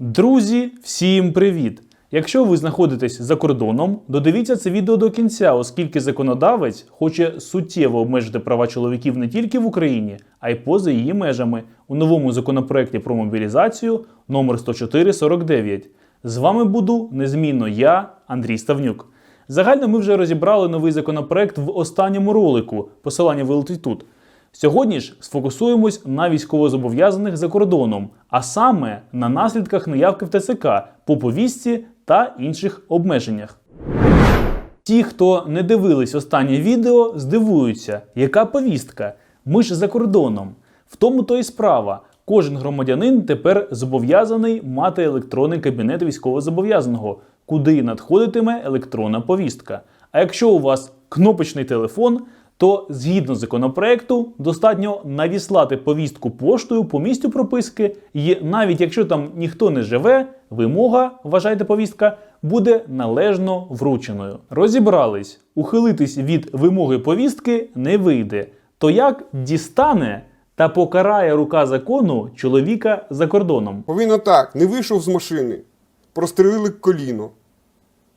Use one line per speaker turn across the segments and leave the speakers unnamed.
Друзі, всім привіт! Якщо ви знаходитесь за кордоном, додивіться це відео до кінця, оскільки законодавець хоче суттєво обмежити права чоловіків не тільки в Україні, а й поза її межами у новому законопроекті про мобілізацію номер 10449. З вами буду незмінно я, Андрій Ставнюк. Загально ми вже розібрали новий законопроект в останньому ролику. Посилання вилетить тут. Сьогодні ж сфокусуємось на військовозобов'язаних за кордоном, а саме на наслідках неявки в ТЦК по повістці та інших обмеженнях. Ті, хто не дивились останнє відео, здивуються, яка повістка? Ми ж за кордоном. В тому то і справа. Кожен громадянин тепер зобов'язаний мати електронний кабінет військовозобов'язаного, куди надходитиме електронна повістка. А якщо у вас кнопочний телефон, то згідно законопроекту достатньо надіслати повістку поштою по місцю прописки, і навіть якщо там ніхто не живе, вимога, вважайте повістка, буде належно врученою. Розібрались, ухилитись від вимоги повістки не вийде. То як дістане та покарає рука закону чоловіка за кордоном?
Повинно так, не вийшов з машини, прострелили коліно.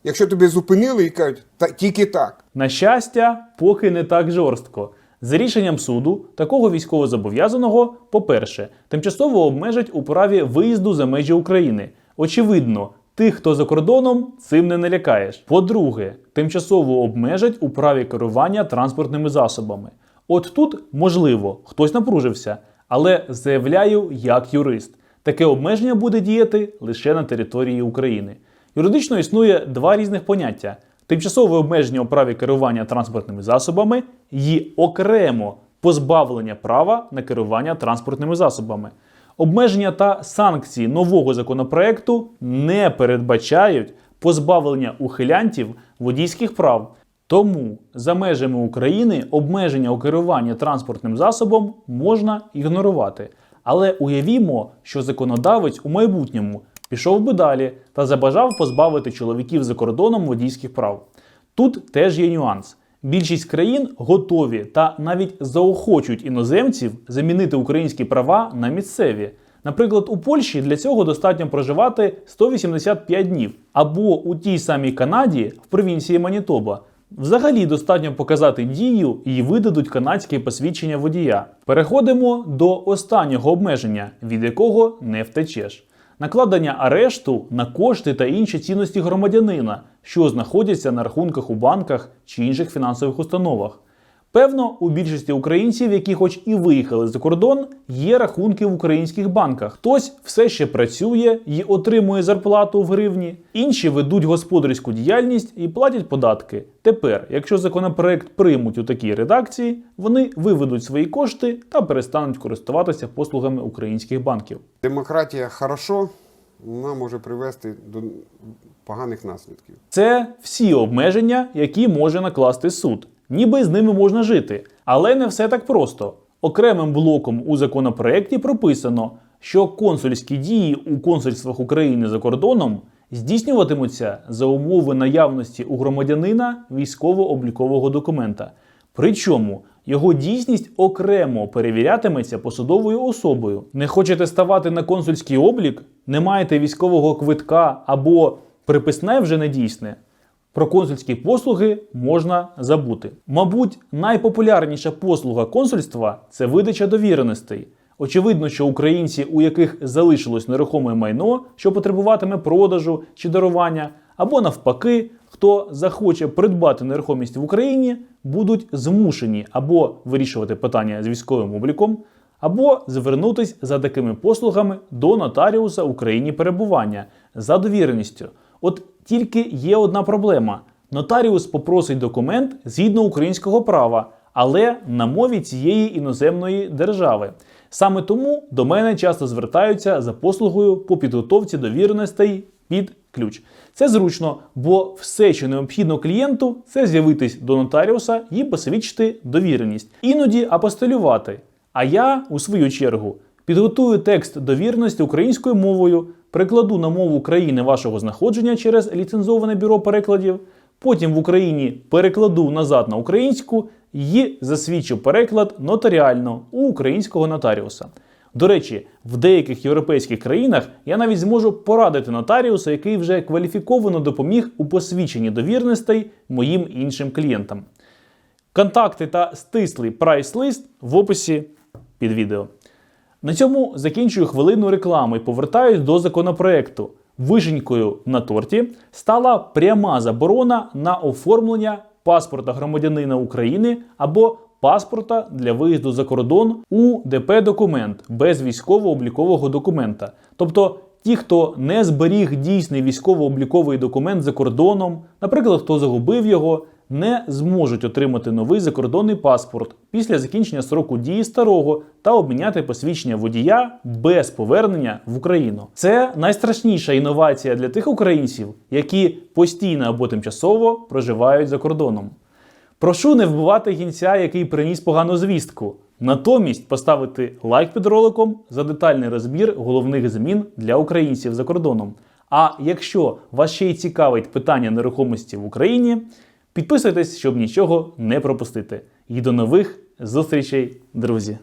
Якщо тебе зупинили і кажуть, та тільки так.
На щастя, поки не так жорстко. За рішенням суду, такого військовозобов'язаного, по-перше, тимчасово обмежать у праві виїзду за межі України. Очевидно, тих, хто за кордоном, цим не налякаєш. По-друге, тимчасово обмежать у праві керування транспортними засобами. От тут, можливо, хтось напружився, але заявляю як юрист. Таке обмеження буде діяти лише на території України. Юридично існує два різних поняття: тимчасове обмеження у праві керування транспортними засобами і окремо позбавлення права на керування транспортними засобами. Обмеження та санкції нового законопроекту не передбачають позбавлення ухилянтів водійських прав. Тому за межами України обмеження у керуванні транспортним засобом можна ігнорувати. Але уявімо, що законодавець у майбутньому пішов би далі та забажав позбавити чоловіків за кордоном водійських прав. Тут теж є нюанс. Більшість країн готові та навіть заохочують іноземців замінити українські права на місцеві. Наприклад, у Польщі для цього достатньо проживати 185 днів, або у тій самій Канаді в провінції Манітоба. Взагалі достатньо показати дію і видадуть канадське посвідчення водія. Переходимо до останнього обмеження, від якого не втечеш. Накладення арешту на кошти та інші цінності громадянина, що знаходяться на рахунках у банках чи інших фінансових установах. Певно, у більшості українців, які хоч і виїхали за кордон, є рахунки в українських банках. Хтось все ще працює і отримує зарплату в гривні, інші ведуть господарську діяльність і платять податки. Тепер, якщо законопроект приймуть у такій редакції, вони виведуть свої кошти та перестануть користуватися послугами українських банків.
Демократія хорошо, вона може привести до поганих наслідків.
Це всі обмеження, які може накласти суд. Ніби з ними можна жити. Але не все так просто. Окремим блоком у законопроекті прописано, що консульські дії у консульствах України за кордоном здійснюватимуться за умови наявності у громадянина військово-облікового документа. Причому його дійсність окремо перевірятиметься посадовою особою. Не хочете ставати на консульський облік, не маєте військового квитка або приписне вже не дійсне. Про консульські послуги можна забути. Мабуть, найпопулярніша послуга консульства це видача довіреностей. Очевидно, що українці, у яких залишилось нерухоме майно, що потребуватиме продажу чи дарування, або навпаки, хто захоче придбати нерухомість в Україні, будуть змушені або вирішувати питання з військовим обліком, або звернутись за такими послугами до нотаріуса в Україні перебування за довіреністю. От тільки є одна проблема: нотаріус попросить документ згідно українського права, але на мові цієї іноземної держави. Саме тому до мене часто звертаються за послугою по підготовці довіреностей під ключ. Це зручно, бо все, що необхідно клієнту, це з'явитись до нотаріуса і посвідчити довіреність, іноді апостилювати. А я, у свою чергу, підготую текст довірності українською мовою, прикладу на мову країни вашого знаходження через ліцензоване бюро перекладів, потім в Україні перекладу назад на українську і засвідчу переклад нотаріально у українського нотаріуса. До речі, в деяких європейських країнах я навіть зможу порадити нотаріуса, який вже кваліфіковано допоміг у посвідченні довірностей моїм іншим клієнтам. Контакти та стислий прайс-лист в описі під відео. На цьому закінчую хвилину реклами і повертаюсь до законопроекту. Вишенькою на торті стала пряма заборона на оформлення паспорта громадянина України або паспорта для виїзду за кордон у ДП-документ без військово-облікового документа. Тобто ті, хто не зберіг дійсний військово-обліковий документ за кордоном, наприклад, хто загубив його, не зможуть отримати новий закордонний паспорт після закінчення сроку дії старого та обміняти посвідчення водія без повернення в Україну. Це найстрашніша інновація для тих українців, які постійно або тимчасово проживають за кордоном. Прошу не вбивати гінця, який приніс погану звістку. Натомість поставити лайк під роликом за детальний розбір головних змін для українців за кордоном. А якщо вас ще й цікавить питання нерухомості в Україні, підписуйтесь, щоб нічого не пропустити. І до нових зустрічей, друзі!